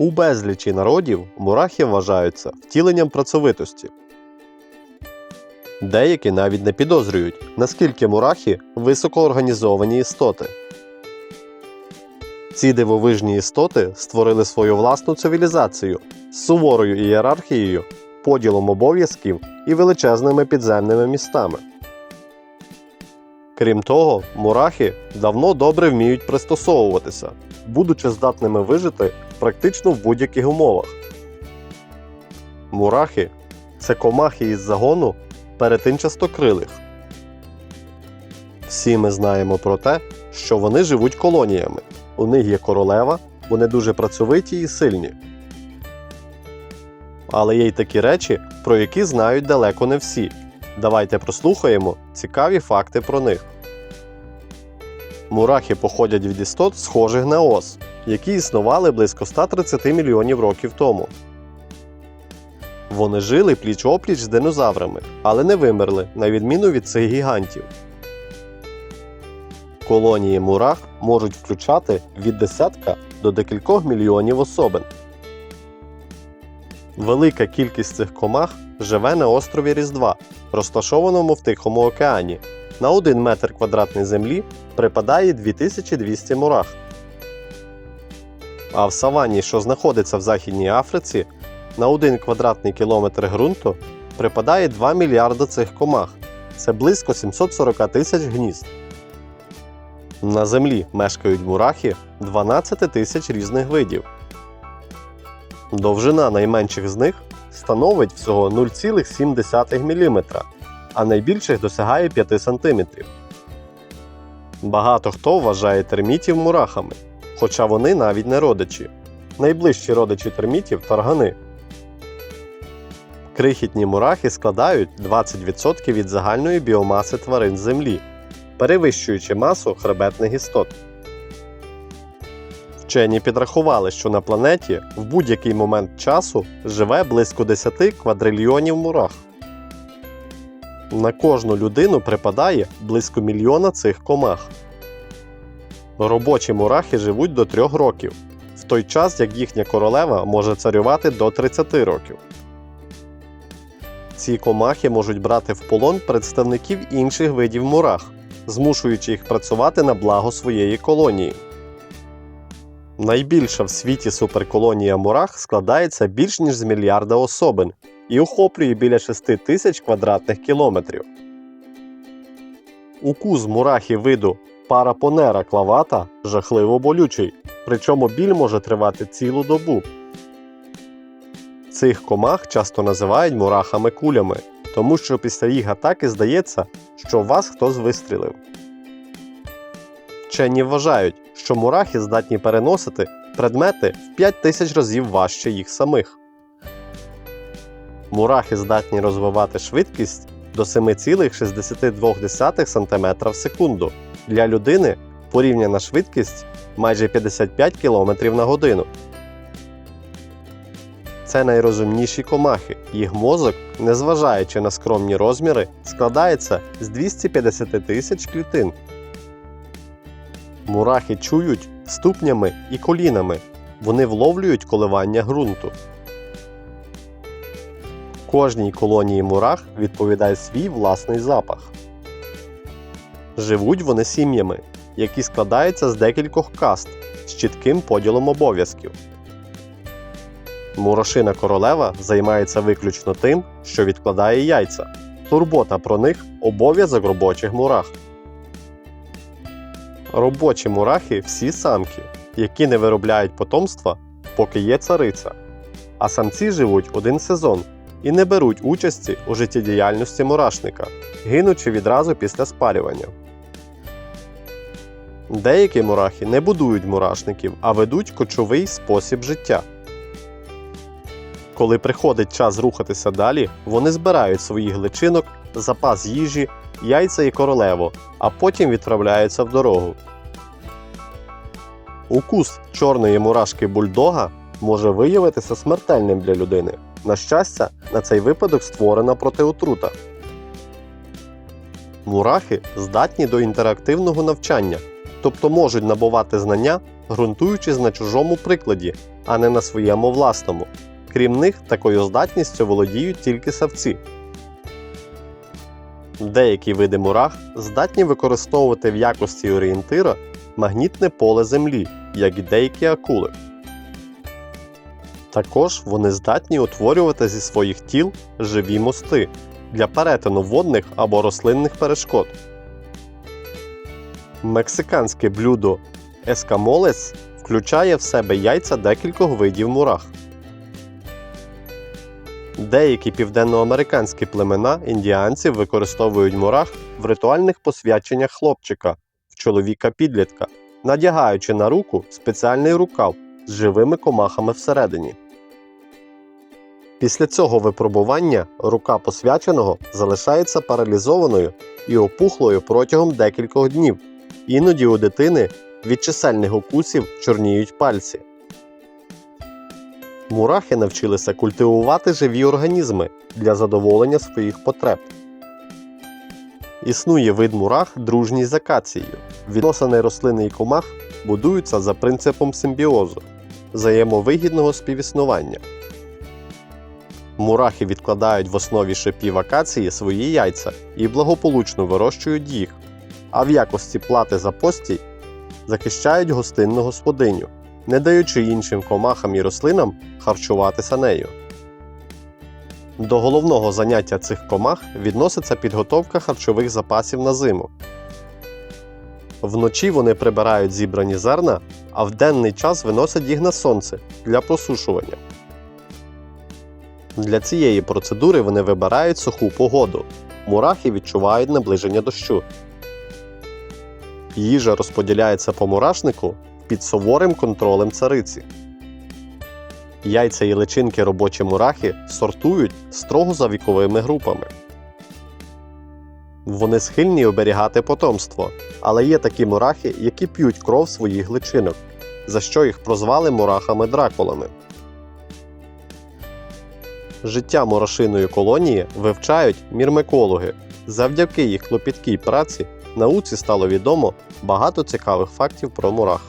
У безлічі народів мурахи вважаються втіленням працьовитості. Деякі навіть не підозрюють, наскільки мурахи високоорганізовані істоти. Ці дивовижні істоти створили свою власну цивілізацію з суворою ієрархією, поділом обов'язків і величезними підземними містами. Крім того, мурахи давно добре вміють пристосовуватися, будучи здатними вижити практично в будь-яких умовах. Мурахи це комахи із загону перетинчастокрилих. Всі ми знаємо про те, що вони живуть колоніями. У них є королева, вони дуже працьовиті і сильні. Але є й такі речі, про які знають далеко не всі. Давайте прослухаємо цікаві факти про них. Мурахи походять від істот, схожих на ос, які існували близько 130 мільйонів років тому. Вони жили пліч опліч з динозаврами, але не вимерли, на відміну від цих гігантів. Колонії мурах можуть включати від десятка до декількох мільйонів особин. Велика кількість цих комах живе на острові Різдва, розташованому в Тихому океані. На 1 метр квадратний землі припадає 2200 мурах. А в саванні, що знаходиться в Західній Африці, на 1 квадратний кілометр ґрунту припадає 2 мільярда цих комах. Це близько 740 тисяч гнізд. На землі мешкають мурахи 12 тисяч різних видів. Довжина найменших з них становить всього 0,7 мм, а найбільших досягає 5 см. Багато хто вважає термітів мурахами, хоча вони навіть не родичі. Найближчі родичі термітів таргани. Крихітні мурахи складають 20% від загальної біомаси тварин Землі, перевищуючи масу хребетних істот. Вчені підрахували, що на планеті в будь-який момент часу живе близько 10 квадрильйонів мурах. На кожну людину припадає близько мільйона цих комах. Робочі мурахи живуть до 3 років, в той час як їхня королева може царювати до 30 років. Ці комахи можуть брати в полон представників інших видів мурах, змушуючи їх працювати на благо своєї колонії. Найбільша в світі суперколонія мурах складається більш ніж з мільярда особин і охоплює біля 6 тисяч квадратних кілометрів. Укус мурахи виду парапонера клавата жахливо болючий, причому біль може тривати цілу добу. Цих комах часто називають мурахами кулями, тому що після їх атаки здається, що вас хтось вистрілив. Вчені вважають, що мурахи здатні переносити предмети в 5 тисяч разів важче їх самих. Мурахи здатні розвивати швидкість до 7,62 см в секунду. Для людини порівняна швидкість майже 55 км на годину. Це найрозумніші комахи. Їх мозок, незважаючи на скромні розміри, складається з 250 тисяч клітин. Мурахи чують ступнями і колінами. Вони вловлюють коливання ґрунту. Кожній колонії мурах відповідає свій власний запах. Живуть вони сім'ями, які складаються з декількох каст з чітким поділом обов'язків. Мурошина королева займається виключно тим, що відкладає яйця. Турбота про них обов'язок робочих мурах. Робочі мурахи всі самки, які не виробляють потомства, поки є цариця. А самці живуть один сезон і не беруть участі у життєдіяльності мурашника, гинучи відразу після спалювання. Деякі мурахи не будують мурашників, а ведуть кочовий спосіб життя. Коли приходить час рухатися далі, вони збирають своїх гличинок, запас їжі, яйця і королеву, а потім відправляються в дорогу. Укус чорної мурашки бульдога може виявитися смертельним для людини. На щастя, на цей випадок створена протиотрута. Мурахи здатні до інтерактивного навчання. Тобто можуть набувати знання, ґрунтуючись на чужому прикладі, а не на своєму власному. Крім них, такою здатністю володіють тільки савці. Деякі види мурах здатні використовувати в якості орієнтира магнітне поле Землі, як і деякі акули. Також вони здатні утворювати зі своїх тіл живі мости для перетину водних або рослинних перешкод. Мексиканське блюдо ескамолес включає в себе яйця декількох видів мурах. Деякі південноамериканські племена індіанців використовують мурах в ритуальних посвяченнях хлопчика в чоловіка підлітка, надягаючи на руку спеціальний рукав з живими комахами всередині. Після цього випробування рука посвяченого залишається паралізованою і опухлою протягом декількох днів. Іноді у дитини від чисельних укусів чорніють пальці. Мурахи навчилися культивувати живі організми для задоволення своїх потреб. Існує вид мурах дружній з акацією. Відносини рослини і комах будуються за принципом симбіозу, взаємовигідного співіснування. Мурахи відкладають в основі шипів акації свої яйця і благополучно вирощують їх, а в якості плати за постій захищають гостинну господиню, не даючи іншим комахам і рослинам харчуватися нею. До головного заняття цих комах відноситься підготовка харчових запасів на зиму. Вночі вони прибирають зібрані зерна, а в денний час виносять їх на сонце для просушування. Для цієї процедури вони вибирають суху погоду. Мурахи відчувають наближення дощу. Їжа розподіляється по мурашнику під суворим контролем цариці. Яйця і личинки робочі мурахи сортують строго за віковими групами. Вони схильні оберігати потомство, але є такі мурахи, які п'ють кров своїх личинок, за що їх прозвали мурахами-дракулами. Життя мурашиної колонії вивчають мірмекологи. Завдяки їх клопіткій праці науці стало відомо багато цікавих фактів про мурах.